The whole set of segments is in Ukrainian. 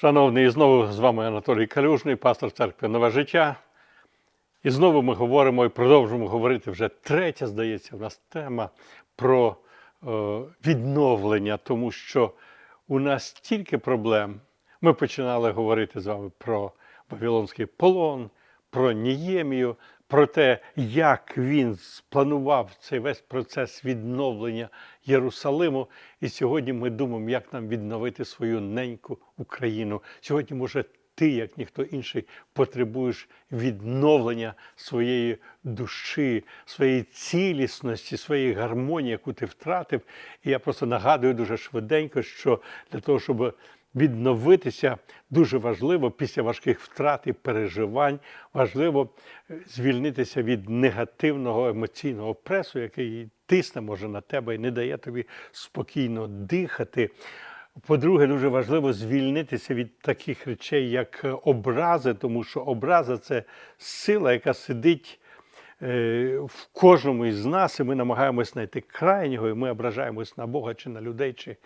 Шановний, і знову з вами Анатолій Калюжний, пастор церкви Нове життя. І знову ми говоримо і продовжуємо говорити вже третя, здається, в нас тема про е, відновлення, тому що у нас стільки проблем. Ми починали говорити з вами про Вавилонський полон, про Ніємію, про те, як він спланував цей весь процес відновлення Єрусалиму. І сьогодні ми думаємо, як нам відновити свою неньку Україну. Сьогодні, може, ти, як ніхто інший, потребуєш відновлення своєї душі, своєї цілісності, своєї гармонії, яку ти втратив. І я просто нагадую дуже швиденько, що для того, щоб відновитися, дуже важливо після важких втрат і переживань, важливо е, звільнитися від негативного емоційного пресу, який тисне може на тебе і не дає тобі спокійно дихати. По-друге, дуже важливо звільнитися від таких речей, як е, образи, тому що образа це сила, яка сидить е, в кожному із нас, і ми намагаємось знайти крайнього, і ми ображаємось на Бога чи на людей, чи,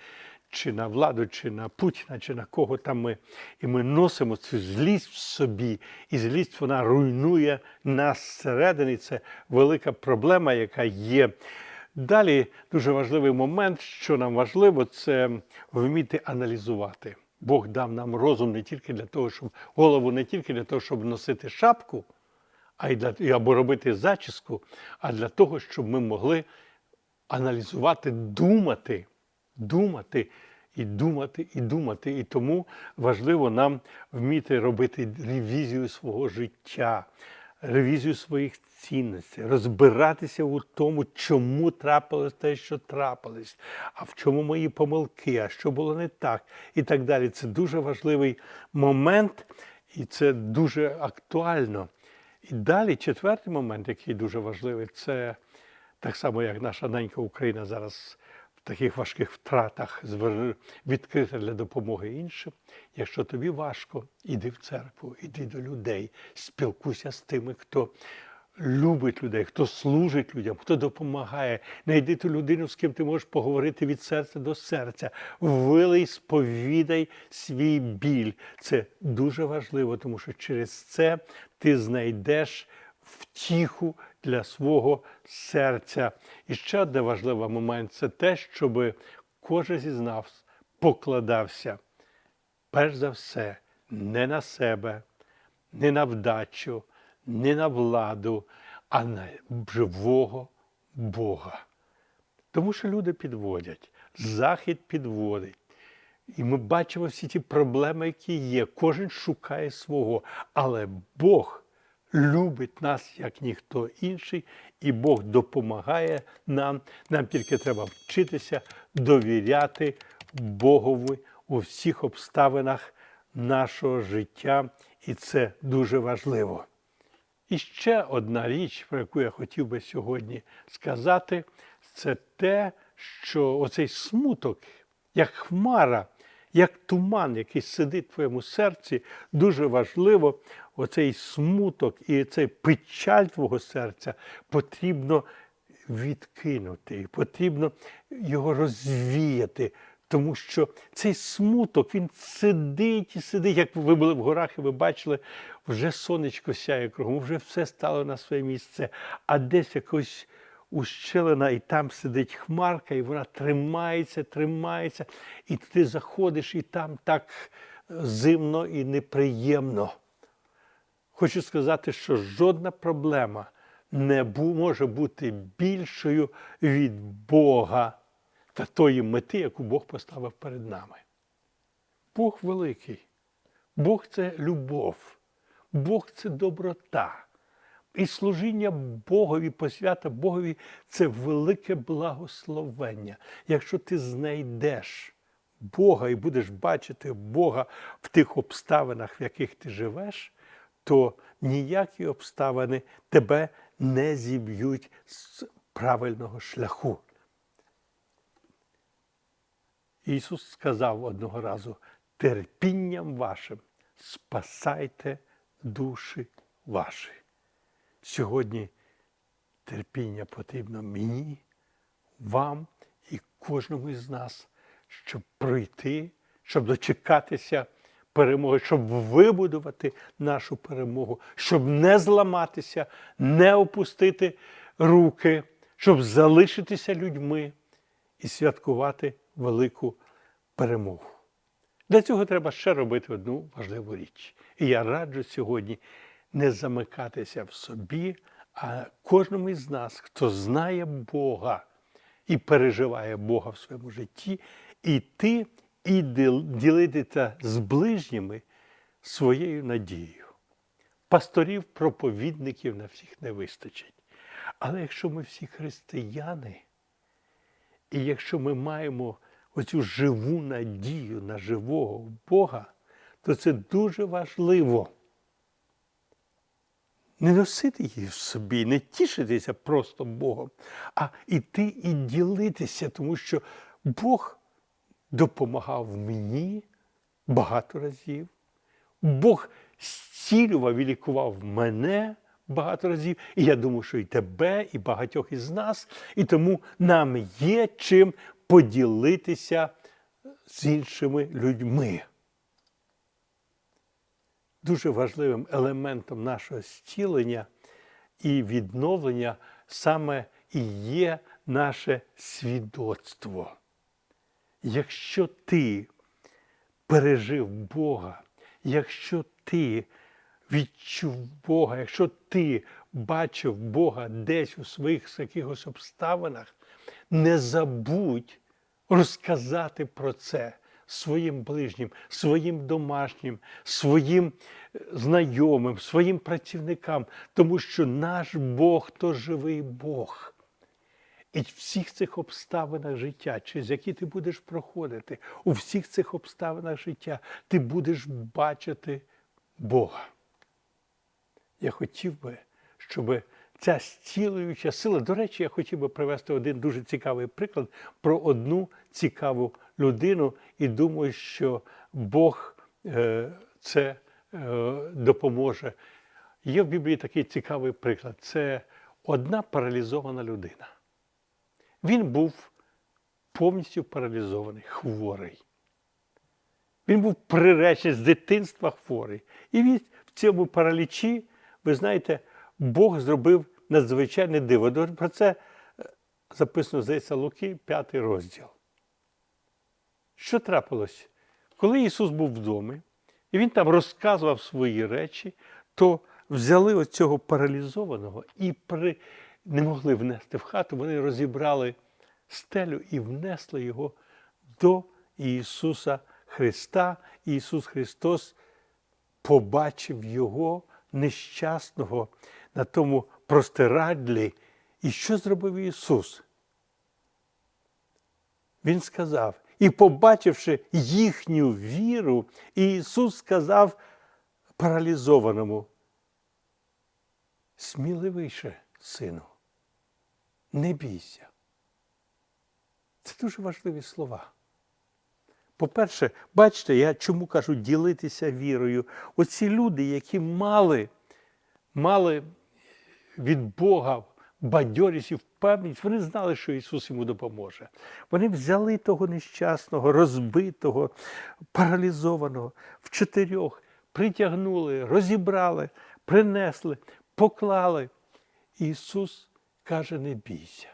чи на владу, чи на Путіна, чи на кого там ми. І ми носимо цю злість в собі, і злість вона руйнує нас зсередини. Це велика проблема, яка є. Далі дуже важливий момент, що нам важливо, це вміти аналізувати. Бог дав нам розум не тільки для того, щоб голову не тільки для того, щоб носити шапку, а й для або робити зачіску, а для того, щоб ми могли аналізувати, думати, думати і думати, і думати. І тому важливо нам вміти робити ревізію свого життя, ревізію своїх цінностей, розбиратися у тому, чому трапилось те, що трапилось, а в чому мої помилки, а що було не так, і так далі. Це дуже важливий момент, і це дуже актуально. І далі четвертий момент, який дуже важливий, це так само, як наша ненька Україна зараз таких важких втратах відкрита для допомоги іншим. Якщо тобі важко, іди в церкву, іди до людей, спілкуйся з тими, хто любить людей, хто служить людям, хто допомагає. Найди ту людину, з ким ти можеш поговорити від серця до серця. Вилий, сповідай свій біль. Це дуже важливо, тому що через це ти знайдеш втіху для свого серця. І ще один важливий момент це те, щоб кожен зі нас покладався перш за все не на себе, не на вдачу, не на владу, а на живого Бога. Тому що люди підводять, захід підводить. І ми бачимо всі ті проблеми, які є. Кожен шукає свого. Але Бог любить нас, як ніхто інший, і Бог допомагає нам. Нам тільки треба вчитися довіряти Богові у всіх обставинах нашого життя, і це дуже важливо. І ще одна річ, про яку я хотів би сьогодні сказати, це те, що оцей смуток, як хмара, як туман, який сидить в твоєму серці, дуже важливо, оцей смуток і цей печаль твого серця потрібно відкинути, потрібно його розвіяти. Тому що цей смуток, він сидить і сидить, як ви були в горах, і ви бачили, вже сонечко сяє кругом, вже все стало на своє місце, а десь якось ущелина, і там сидить хмарка, і вона тримається, тримається, і ти заходиш, і там так зимно і неприємно. Хочу сказати, що жодна проблема не може бути більшою від Бога та тої мети, яку Бог поставив перед нами. Бог великий, Бог це любов, Бог це доброта. І служіння Богові, посвята Богові це велике благословення. Якщо ти знайдеш Бога і будеш бачити Бога в тих обставинах, в яких ти живеш, то ніякі обставини тебе не зіб'ють з правильного шляху. Ісус сказав одного разу: терпінням вашим спасайте душі ваші. Сьогодні терпіння потрібно мені, вам і кожному із нас, щоб пройти, щоб дочекатися перемоги, щоб вибудувати нашу перемогу, щоб не зламатися, не опустити руки, щоб залишитися людьми і святкувати велику перемогу. Для цього треба ще робити одну важливу річ. І я раджу сьогодні не замикатися в собі, а кожному із нас, хто знає Бога і переживає Бога в своєму житті, іти і ділитися з ближніми своєю надією. Пасторів, проповідників на всіх не вистачить. Але якщо ми всі християни, і якщо ми маємо оцю живу надію на живого Бога, то це дуже важливо. Не носити її в собі, не тішитися просто Богом, а йти і ділитися, тому що Бог допомагав мені багато разів. Бог зцілював і лікував мене багато разів. І я думаю, що і тебе, і багатьох із нас. І тому нам є чим поділитися з іншими людьми. Дуже важливим елементом нашого зцілення і відновлення саме і є наше свідоцтво. Якщо ти пережив Бога, якщо ти відчув Бога, якщо ти бачив Бога десь у своїх якихось обставинах, не забудь розказати про це своїм ближнім, своїм домашнім, своїм е, знайомим, своїм працівникам, тому що наш Бог то живий Бог. І в всіх цих обставинах життя, через які ти будеш проходити, у всіх цих обставинах життя ти будеш бачити Бога. Я хотів би, щоб ця зцілююча сила, до речі, я хотів би привести один дуже цікавий приклад про одну цікаву людину, і думаю, що Бог е, це е, допоможе. Є в Біблії такий цікавий приклад. Це одна паралізована людина. Він був повністю паралізований, хворий. Він був приречений з дитинства хворий. І він в цьому паралічі, ви знаєте, Бог зробив надзвичайне диво. Про це е, записано, здається, Луки, п'ятий розділ. Що трапилось? Коли Ісус був вдома, і Він там розказував свої речі, то взяли оцього паралізованого і при... не могли внести в хату, вони розібрали стелю і внесли його до Ісуса Христа. Ісус Христос побачив його нещасного на тому простирадлі. І що зробив Ісус? Він сказав, і побачивши їхню віру, Ісус сказав паралізованому, сміливіше, сину, не бійся. Це дуже важливі слова. По-перше, бачите, я чому кажу ділитися вірою. Оці люди, які мали, мали від Бога бадьорість і впевненість, вони знали, що Ісус йому допоможе. Вони взяли того нещасного, розбитого, паралізованого в чотирьох, притягнули, розібрали, принесли, поклали. Ісус каже: не бійся.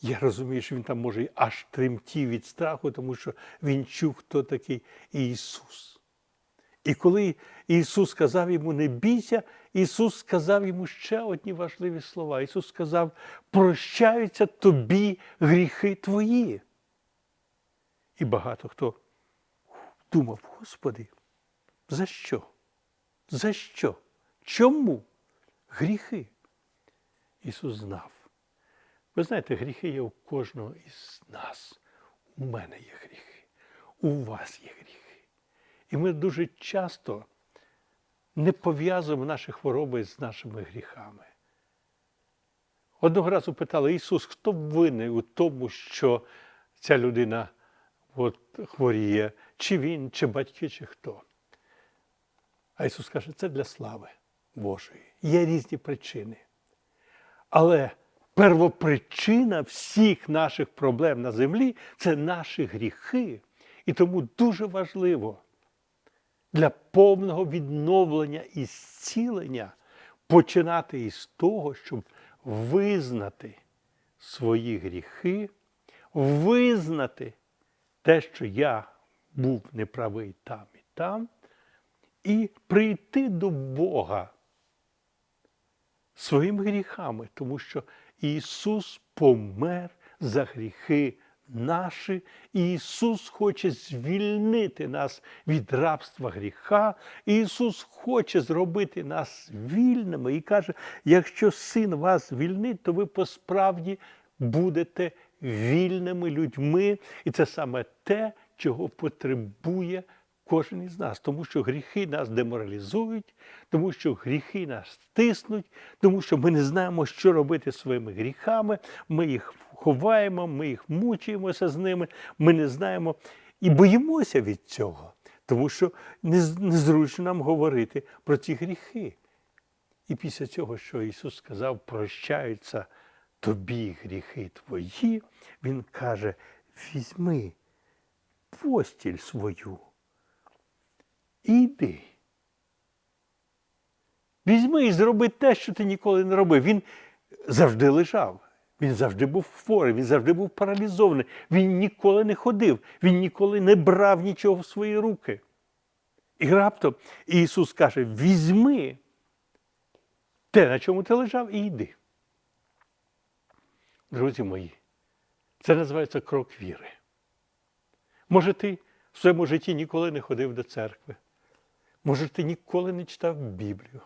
Я розумію, що він там може аж тремтів від страху, тому що він чув, хто такий Ісус. І коли Ісус сказав йому не бійся, Ісус сказав йому ще одні важливі слова. Ісус сказав, прощаються тобі гріхи твої. І багато хто думав, Господи, за що? За що? Чому? Гріхи. Ісус знав. Ви знаєте, гріхи є у кожного із нас. У мене є гріхи, у вас є гріхи. І ми дуже часто не пов'язуємо наші хвороби з нашими гріхами. Одного разу питали Ісус, хто винний у тому, що ця людина от, хворіє, чи він, чи батьки, чи хто. А Ісус каже, це для слави Божої. Є різні причини. Але первопричина всіх наших проблем на землі це наші гріхи. І тому дуже важливо для повного відновлення і зцілення починати із того, щоб визнати свої гріхи, визнати те, що я був неправий там і там, і прийти до Бога своїми гріхами, тому що Ісус помер за гріхи наші, і Ісус хоче звільнити нас від рабства гріха. І Ісус хоче зробити нас вільними і каже: якщо син вас звільнить, то ви посправді будете вільними людьми. І це саме те, чого потребує кожен із нас, тому що гріхи нас деморалізують, тому що гріхи нас тиснуть, тому що ми не знаємо, що робити своїми гріхами. Ми їх ховаємо, ми їх мучуємося з ними, ми не знаємо і боїмося від цього, тому що незручно нам говорити про ці гріхи. І після цього, що Ісус сказав, прощаються тобі гріхи твої, Він каже: візьми постіль свою і йди. Візьми і зроби те, що ти ніколи не робив. Він завжди лежав, він завжди був хворий, він завжди був паралізований, він ніколи не ходив, він ніколи не брав нічого в свої руки. І раптом Ісус каже: візьми те, на чому ти лежав, і йди. Друзі мої, це називається крок віри. Може, ти в своєму житті ніколи не ходив до церкви. Може, ти ніколи не читав Біблію.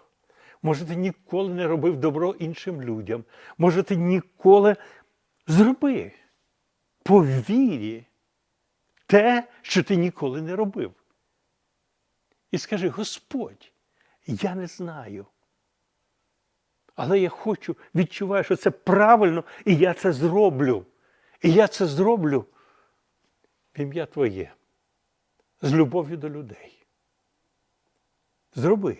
Може, ти ніколи не робив добро іншим людям. Може, ти ніколи зроби по вірі те, що ти ніколи не робив. І скажи: Господь, я не знаю. Але я хочу, відчуваю, що це правильно, і я це зроблю. І я це зроблю в ім'я Твоє, з любов'ю до людей. Зроби.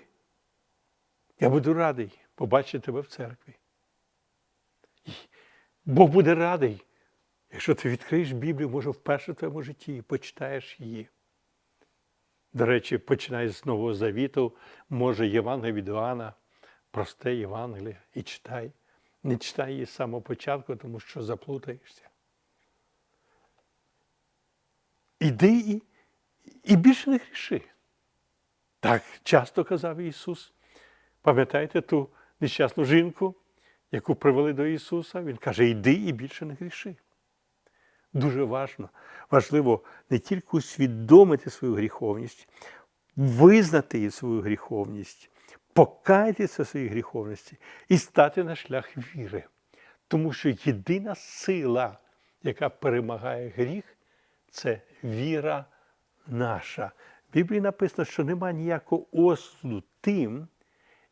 Я буду радий побачити тебе в церкві. Бог буде радий, якщо ти відкриєш Біблію, може, вперше в твоєму житті і почитаєш її. До речі, починай з Нового Завіту, може, Євангелія від Іоанна, просте Євангеліє, і читай. Не читай її з самого початку, тому що заплутаєшся. Іди і, і більше не гріши. Так часто казав Ісус. Пам'ятаєте ту нещасну жінку, яку привели до Ісуса? Він каже: йди і більше не гріши. Дуже важно, важливо не тільки усвідомити свою гріховність, визнати її свою гріховність, покаятися своїй гріховності і стати на шлях віри. Тому що єдина сила, яка перемагає гріх, це віра наша. Біблії написано, що нема ніякого осуду тим,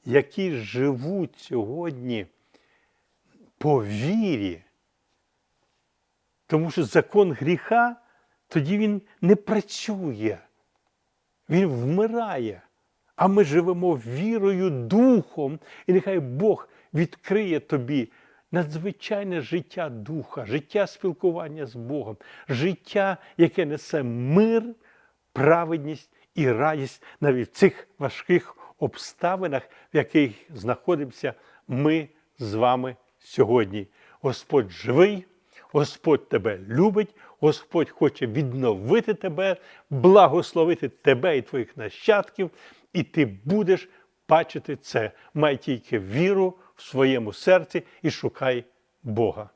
які живуть сьогодні по вірі. Тому що закон гріха, тоді він не працює, він вмирає. А ми живемо вірою, духом, і нехай Бог відкриє тобі надзвичайне життя духа, життя спілкування з Богом, життя, яке несе мир, праведність і радість навіть в цих важких обставинах, в яких знаходимося ми з вами сьогодні. Господь живий, Господь тебе любить, Господь хоче відновити тебе, благословити тебе і твоїх нащадків, і ти будеш бачити це. Май тільки віру в своєму серці і шукай Бога.